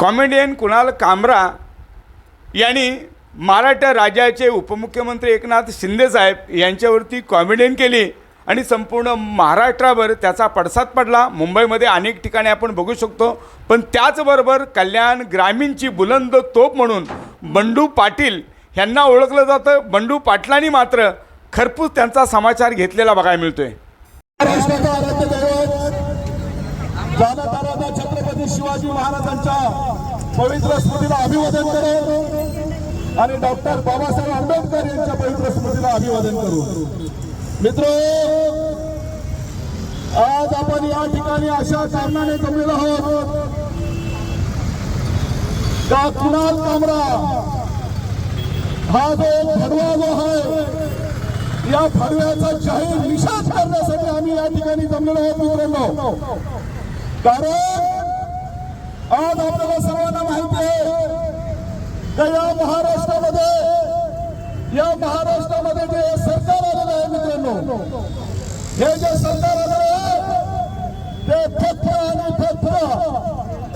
Comedian Kunal कामरा यांनी महाराष्ट्र राज्याचे उपमुख्यमंत्री एकनाथ शिंदेसाहेब यांच्यावरती कॉमेडियन केली आणि संपूर्ण महाराष्ट्राभर त्याचा पडसाद पडला. मुंबईमध्ये अनेक ठिकाणी आपण बघू शकतो. पण त्याचबरोबर कल्याण ग्रामीणची बुलंद तोप म्हणून बंडू पाटील यांना ओळखलं जातं. बंडू पाटलांनी मात्र खरपूस त्यांचा समाचार घेतलेला बघायला मिळतोय. छत्रपती शिवाजी महाराजांच्या पवित्र स्मृतीला अभिवादन करू आणि डॉक्टर बाबासाहेब आंबेडकर यांच्या पवित्र स्मृतीला अभिवादन करू मित्र आज आपण या ठिकाणी अशा कारणाने जमलेलो आहोत का कुणाल कामरा? हा जो भडवा जो आहे या फडव्याचा जाहीर निषेध करण्यासाठी आम्ही या ठिकाणी जमलेलो आहोत मित्रांनो. कारण आज आपल्याला सर्वांना माहिती आहे का या महाराष्ट्रामध्ये या महाराष्ट्रामध्ये जे सरकार आलेलं आहे मित्रांनो हे जे सरकार आलेलं आहे ते फक्त आणि फक्त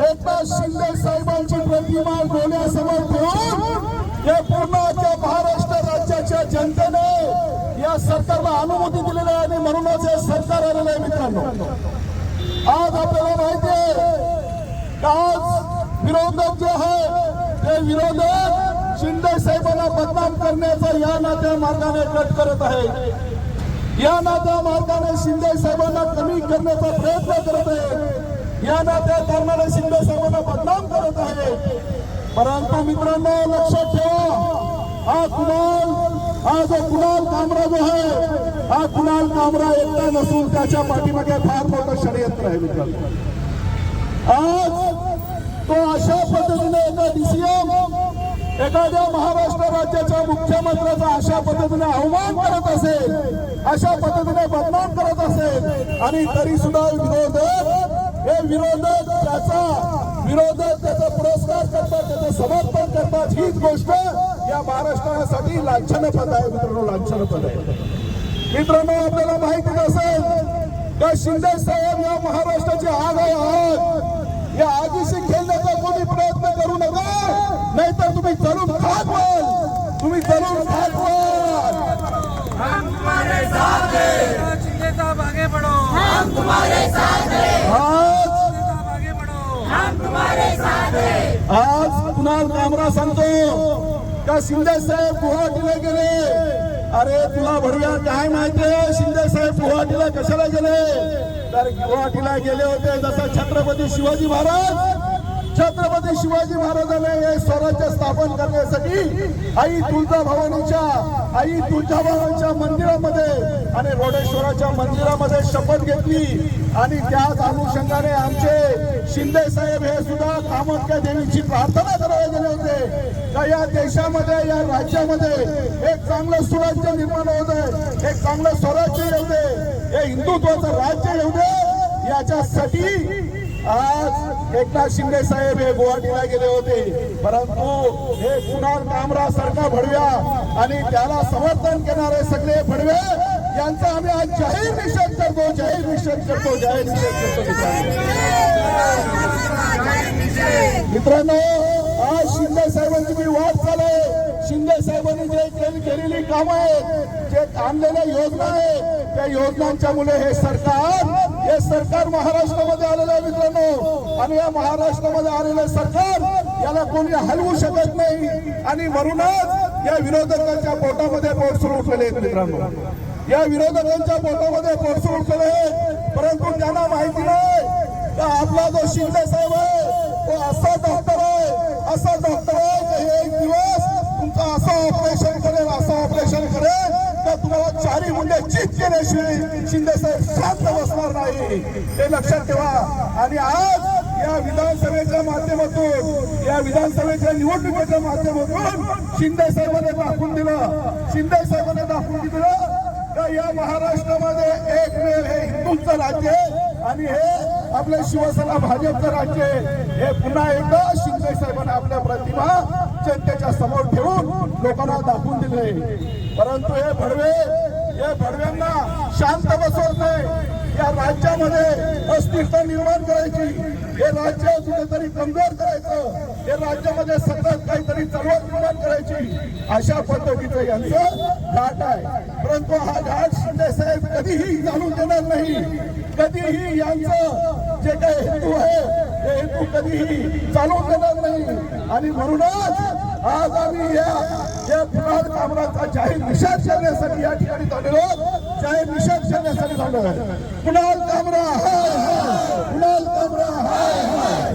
एकनाथ शिंदे साहेबांची प्रतिमा डोळ्यासमोर ठेवून या पूर्ण महाराष्ट्र राज्याच्या जनतेने या सरकारला अनुभूती दिलेली आहे आणि म्हणूनच हे सरकार आलेलं आहे मित्रांनो. आज आपल्याला माहिती आहे आज विरोधक जे आहे ते विरोधक शिंदे साहेबांना बदनाम करण्याचा या नात्या मार्गाने कट करत आहे. या नात्या मार्गाने शिंदे साहेबांना कमी करण्याचा प्रयत्न करत आहे या नात्या कारणाने शिंदे साहेबांना बदनाम करत आहे. परंतु मित्रांनो लक्षात ठेवा हा कुणाल हा जो कुणाल कामरा जो आहे हा कुणाल कामरा एकटा नसून त्याच्या पाठीमागे फार मोठं षडयंत्र आहे मित्रांनो. आज तो अशा पद्धतीने एका डीसीएम एखाद्या महाराष्ट्र राज्याच्या मुख्यमंत्र्याचा अशा पद्धतीने अवमान करत असेल अशा पद्धतीने बदनाम करत असेल आणि तरी सुद्धा विरोधक हे विरोधक त्याचा विरोधक त्याचा पुरस्कार करतात त्याचं समर्थन करतात हीच गोष्ट या महाराष्ट्रासाठी लांछनपद आहे मित्रांनो लांछनपद आहे. मित्रांनो आपल्याला माहिती असेल का शिंदे साहेब या महाराष्ट्राची आग आहे आग या आगीशी खेळण्याचा कोणी प्रयत्न करू नका. नाहीतर तुम्ही जरूर खात व्हाल तुम्ही जरूर खात व्हाल आज कुणाल कामरा सांगतो का शिंदे साहेब गुवाहाटीला गेले. अरे तुला भरूया काय माहितीये शिंदे साहेब गुवाहाटीला कशाला गेले? तर गुवाहाटीला गेले होते जसं छत्रपती शिवाजी महाराज. छत्रपती शिवाजी महाराजाने हे स्वराज्य स्थापन करण्यासाठी आई तुळजाभवानीच्या आई तुळजाभवानीच्या मंदिरामध्ये आणि रोडेश्वराच्या मंदिरामध्ये शपथ घेतली. आणि त्याच अनुषंगाने आमचे शिंदे साहेब हे सुद्धा कामोदक्या देवीची प्रार्थना करायला गेले होते. का या देशामध्ये या राज्यामध्ये एक चांगलं सुराज्य निर्माण होत आहे एक चांगलं स्वराज्य येऊ दे हे हिंदुत्वाचं राज्य येऊ दे याच्यासाठी आज एकनाथ शिंदे साहेब हे गुवाहाटीला गेले होते. परंतु हे कुणाल कामरा सारखा भडव्या आणि त्याला समर्थन करणारे सगळे भडवे यांचा आम्ही आज जाहीर निषेध करतो जाहीर निषेध करतो जाहीर निषेध करतो मित्रांनो आज शिंदे साहेबांची मी वाट चालू आहे. शिंदे साहेबांनी जे केली- केलेली कामं आहेत जे आणलेल्या योजना आहेत त्या योजनांच्या मुले हे सरकार हे सरकार महाराष्ट्रामध्ये आलेलं आहे मित्रांनो. आणि या महाराष्ट्रामध्ये आलेलं सरकार याला कोणी हलवू शकत नाही. आणि म्हणूनच या विरोधकांच्या पोटामध्ये पोटसूर उठलेले आहेत मित्रांनो. या विरोधकांच्या पोटामध्ये पोटसूर उठलेले आहेत परंतु त्यांना माहिती नाही का आपला जो शिंदे साहेब आहे तो असा डॉक्टर आहे? असा डॉक्टर आहे की हे एक दिवस तुमचं असं ऑपरेशन करेल असं ऑपरेशन करेल? तर तुम्हाला चारी मुंडे चित केल्याशिवाय शिंदे साहेब शांत बसणार नाही? हे लक्षात ठेवा. आणि आज या विधानसभेच्या माध्यमातून या विधानसभेच्या निवडणुकीच्या माध्यमातून शिंदे साहेबांनी दाखवून दिलं. शिंदे साहेबांनी दाखवून दिलं या महाराष्ट्रामध्ये एकमेव हे हिंदूंचं राज्य आहे. आणि हे आपले शिवसेना भाजपचं राज्य हे पुन्हा एकदा शिंदे साहेबांनी आपल्या प्रतिमा जनतेच्या समोर ठेवून लोकांना दाखवून दिले परंतु हे भडवे हे भडव्यांना शांत बसवत नाही या राज्यामध्ये अस्थिरता निर्माण करायची हे राज्य कुठेतरी कमजोर करायचं हे राज्यामध्ये सतत काहीतरी चळवळ निर्माण करायची अशा पद्धतीचं यांचं घाट आहे. परंतु हा घाट शिंदे साहेब कधीही जाणून देणार नाही. कधीही यांचं जे काही हेतू आहे ते हेतू कधीही चालवून देणार नाही. आणि म्हणूनच आज आम्ही या या कुणाल कामराचा जाहीर निषेध करण्यासाठी या ठिकाणी झालेलो जाहीर निषेध करण्यासाठी झालो कुणाल कामरा हाय, हाय. कुणाल कामरा हाय हाय.